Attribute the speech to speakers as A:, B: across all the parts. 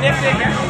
A: Deve ser.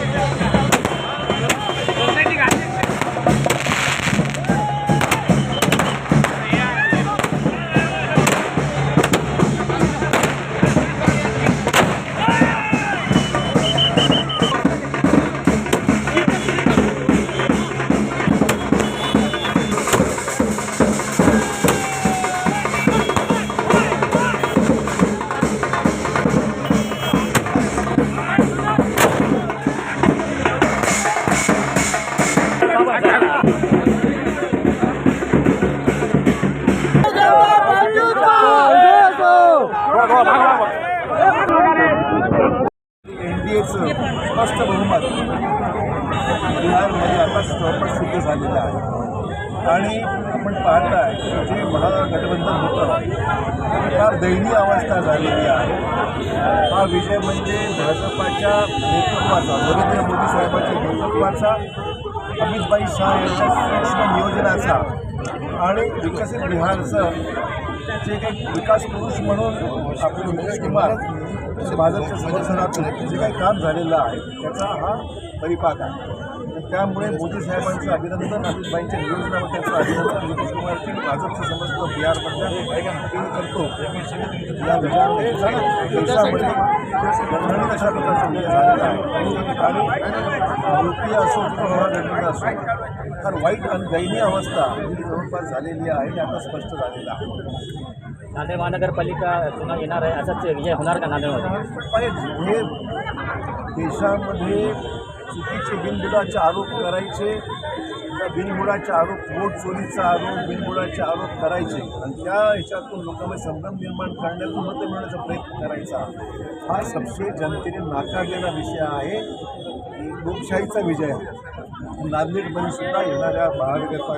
A: एनडीएचं स्पष्ट बहुमत बिहारमध्ये आता जवळपास सिद्ध झालेलं आहे आणि आपण पाहताय की जे महागठबंधन होतं फार दयनीय अवस्था झालेली आहे हा विषय म्हणजे भाजपाच्या नेतृत्वाचा नरेंद्र मोदी साहेबांच्या नेतृत्वाचा अमितभाई शहा यांच्या सूक्ष्म नियोजनाचा आणि विकसित बिहारचं जे काही विकास पुरुष म्हणून आपण नितीश कुमार भाजपच्या समर्थनातून जे काही काम झालेलं आहे त्याचा हा परिपाक आहे. त्यामुळे मोदी साहेबांचं अभिनंदन अमितभाईंच्या नियोजनावर त्यांचं अभिनंदन नितीश कुमारची भाजपचं समजतं बिहारमधल्या मी करतो. या विजयामुळे देशामध्ये अशा प्रकारचा विजय झालेला आहे. आणि युपी असो किंवा महागठबंधन असो तर वाईट आणि दयनीय अवस्था ही जवळपास झालेली आहे हे आता स्पष्ट झालेलं आहे.
B: नांदेड महानगरपालिका चुनाव येणार आहे. असाच विजय होणार का नांदेडमध्ये?
A: हे देशामध्ये चुकीचे बिनबुडाचे आरोप करायचे त्या बिनबुडाचे आरोप बोट चोरीचा आरोप बिनबुडाचे आरोप करायचे. आणि त्या ह्याच्यातून लोकांमध्ये संभ्रम निर्माण करण्यातून मत मिळवण्याचा प्रयत्न करायचा. हा सबसे जनतेने नाकारलेला विषय आहे. लोकशाहीचा विजय. आहे नांदेडमध्ये सुद्धा येणाऱ्या महाविकास